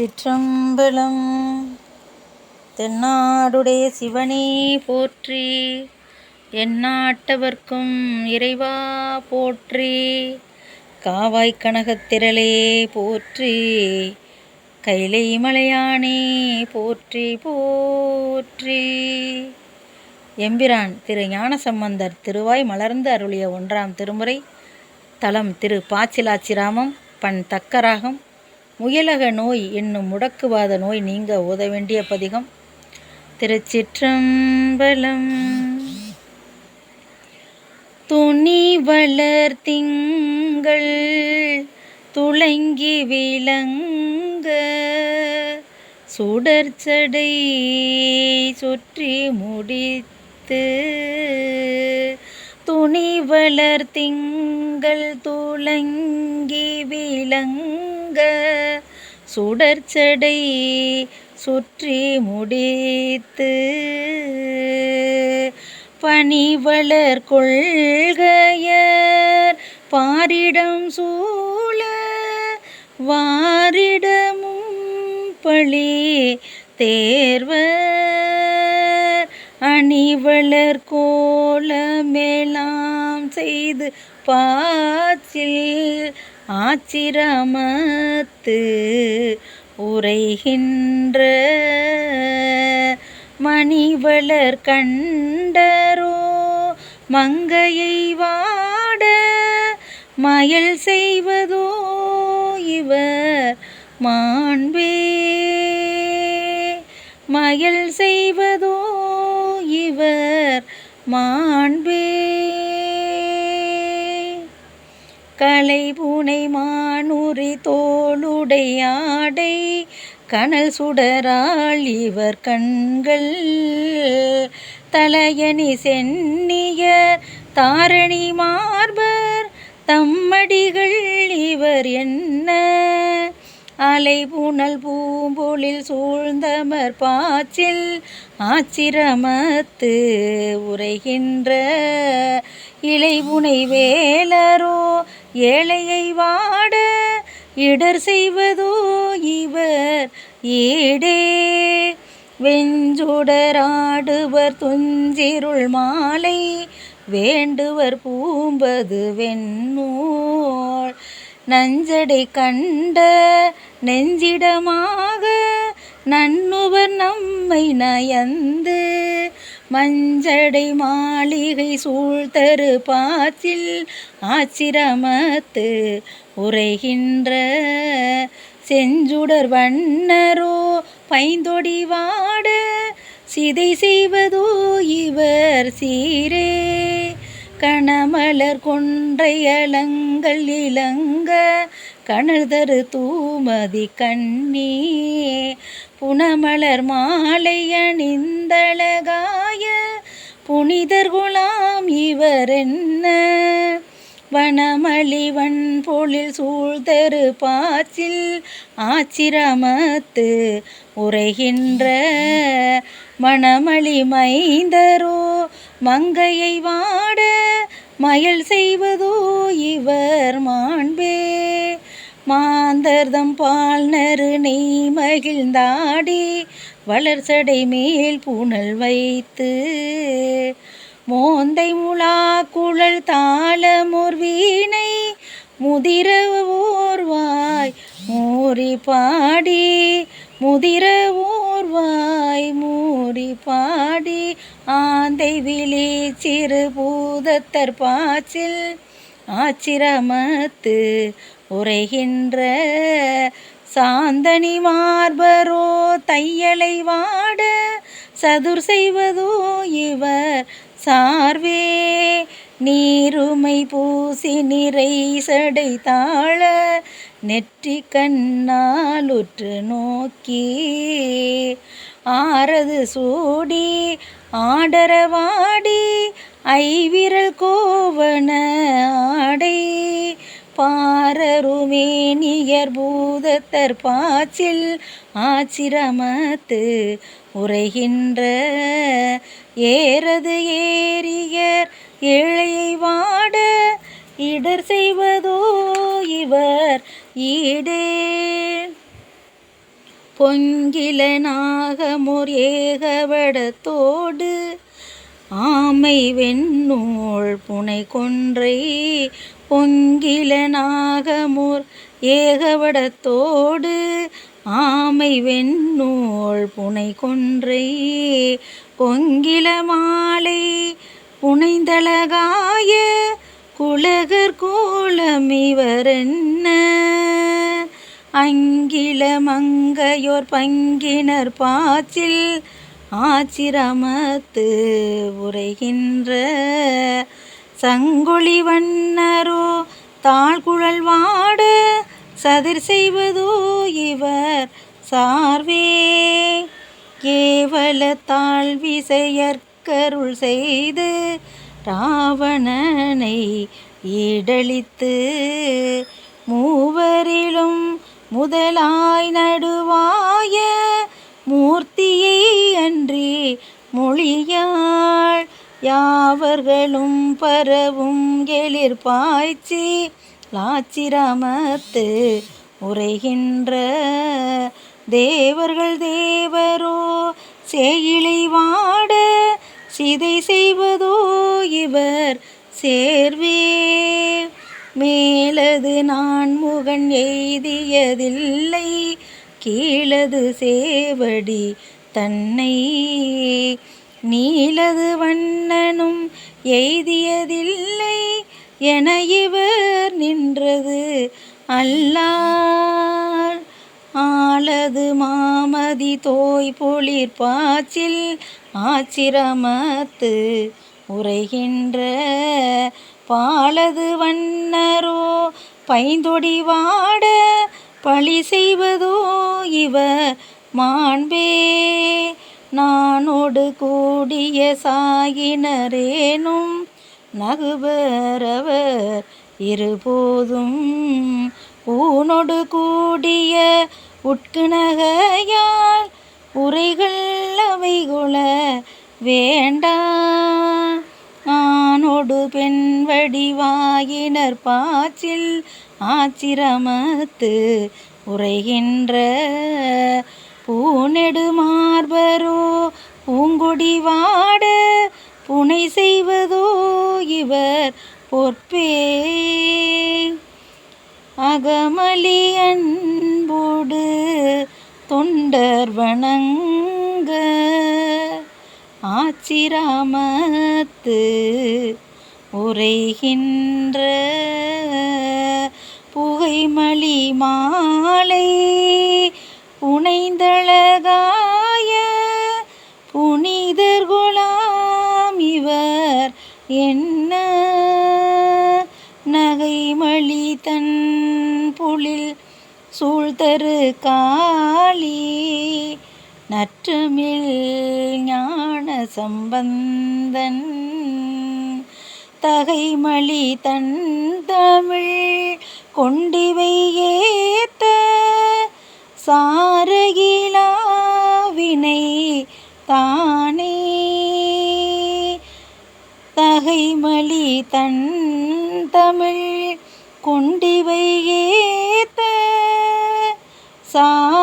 திருச்சிற்றம்பலம். தென்னாடுடைய சிவனே போற்றி எந்நாட்டவர்க்கும் இறைவா போற்றி காவாய் கனகத்திரளே போற்றி கைலை மலையானே போற்றி போற்றி. எம்பிரான் திரு ஞானசம்பந்தர் திருவாய் மலர்ந்து அருளிய ஒன்றாம் திருமுறை தலம் திரு பாச்சிலாச்சிராமம் பண் தக்கராகம் முயலக நோய் என்னும் முடக்குவாத நோய் நீங்க ஓத வேண்டிய பதிகம். திருச்சிற்றம்பலம். துணி வளர் திங்கள் துளங்கி விளங்க. சுடர்ச்சடை சுற்றி முடித்து. துணி வளர் திங்கள் துளங்கி விளங்க. சுடர்ச்சடை சுற்றி முடித்து பணிவளர் கொள்கையர் பாரிடம் சூழ வாரிடமும் பழி தேர்வர். அணிவளர் கோலமேலாம் செய்து பாச்சில் ஆச்சிரமத்து உரைகின்ற மணிவளர் கண்டரோ மங்கையை வாட மயல் செய்வதோ இவர் மாண்பே. மயல் செய்வதோ இவர் மாண்பே. கலை பூனை மானுரி தோளுடையாடை கனல் சுடரால் இவர் கண்கள். தலையணி சென்னியர் தாரணி மார்பர் தம்மடிகள் இவர் என்ன? அலை புனல் பூம்பொழில் சூழ்ந்தமர் பாச்சில் ஆச்சிரமத்து உரைகின்ற இலைபுனை வேலரோ ஏழையை வாட இடர் செய்வதோ இவர் ஈடே. வெஞ்சுடராடுவர் துஞ்சிருள் மாலை வேண்டுவர் பூம்பது வெண்ணூல். நஞ்சடை கண்ட நெஞ்சிடமாக நன்னுவர் நம்மை நயந்து மஞ்சடை மாளிகை சூழ்தரு பாச்சில் ஆச்சிரமத்து உரைகின்ற செஞ்சுடர் வண்ணரோ பைந்தொடி வாட சிதை செய்வதோ இவர் சீரே. கணமலர் கொன்றை அலங்கள் இளங்க கணல் தரு தூமதி கண்ணே புனமலர் மாலை அணிந்தழகாய புனிதர் குலாம் இவர் என்ன? வனமளிவன் பொழில் சூழ்தரு பாச்சில் ஆச்சிரமத்து உரைகின்ற மணமளி மைந்தரோ மங்கையை வாட மயல் செய்வதோ இவர் மாண்பே. மாந்தர்தம் பால் நறு நெய் மகிழ்ந்தாடி வளர்சடை மேல் பூனல் வைத்து. மோந்தை முழா குழல் தாளமோர் வீணை முதிர ஓர்வாய் மூறி பாடி. முதிர ஓர்வாய் மூறி பாடி ஆந்தை விழி சிறு பூதத்தர் பாச்சில். ஆச்சிரமத்து உரைகின்ற சாந்தனி மார்பரோ தையலை வாட சதுர் செய்வதோ இவர் சார்வே. நீருமை பூசி நிறை சடை தாழ நெற்றி கண்ணாலுற்று நோக்கி. ஆறது சூடி ஆடரவாடி ஐவிரல் கோவன ஆடை. பாரருமேனியர் பூதத்தர் பாச்சில் ஆச்சிரமத்து உரைகின்ற ஏறது ஏரியர் ஏழையை வாட இடர் செய்வதோ இவர் ஈடே. பொங்கில நாகமோர் ஏகவடத்தோடு ஆமை வெண்ணூல் புனை கொன்றை பொங்கில நாகமோர் ஏகவடத்தோடு ஆமை வெண்ணூல் புனை கொன்றை பொங்கில மாலை புனைந்தழகாய குலகர் கோலமிவரென்ன. அங்கில மங்கையோர் பங்கினர் பாச்சில் ஆச்சிரமத்து உரைகின்ற சங்கொழி வண்ணரோ தாழ்குழல் வாட சதிர் செய்வதோ இவர் சார்வே. கேவல தாழ்விசையற்கருள் செய்து ராவணனை ஈடழித்து மூவரிலும் முதலாய் நடுவாய மூர்த்தியை அன்றி மொழியாள் யாவர்களும் பரவும் எழிற் பாய்ச்சி லாச்சிரமத்து உரைகின்ற தேவர்கள் தேவரோ செயலை வாட சிதை செய்வதோ இவர் சேர்வே. மேலது நான் முகன் எய்தியதில்லை கீழது சேவடி தன்னை நீலது வண்ணனும் எய்தியதில்லை என இவர் நின்றது அல்லார். ஆளது மாமதி தோய் பொழிற் பாச்சில் ஆச்சிரமத்து உரைகின்ற பாலது வண்ணரோ பைந்தொடி வாட பழி செய்வதோ இவர் மாண்பே. நானோடு கூடிய சாயினரேனும் நகுபரவர் இருபோதும். ஊனொடு கூடிய உட்கிணகையால் உரைகள் அவைகுல வேண்டா. நானோடு பெண் வடிவாயினர் பாச்சில் ஆச்சிரமத்து உரைகின்ற பூநெடு மார்பரோ பூங்கொடி வாட புனை செய்வதோ இவர் பொற்பே. அகமலி அன்போடு தொண்டர் வணங்க ஆச்சிராமத்து உரைகின்ற புகைமலி மாலை புனைந்தழகாய புனிதர் குலாம் இவர். என்ன நகைமளி தன் புலில் சூழ்தரு காளி. நற்றுமில் ஞான சம்பந்தன். தகைமளி தன் தமிழ் கொண்டிவை ஏத்த சாரகிலாவினை தானே. தகைமலி தன் தமிழ் கொண்டிவை ஏத்த சா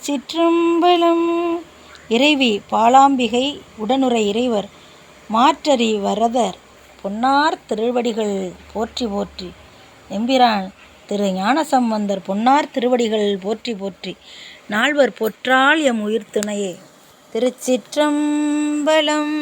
திருச்சிற்றம்பலம் இறைவி பாலாம்பிகை உடனுரை இறைவர் மாற்றறி வரதர் பொன்னார் திருவடிகள் போற்றி போற்றி. எம்பிரான் திரு ஞானசம்பந்தர் பொன்னார் திருவடிகள் போற்றி போற்றி. நால்வர் பொற்றால் எம் உயிர் துணையே திருச்சிற்றம்பலம்.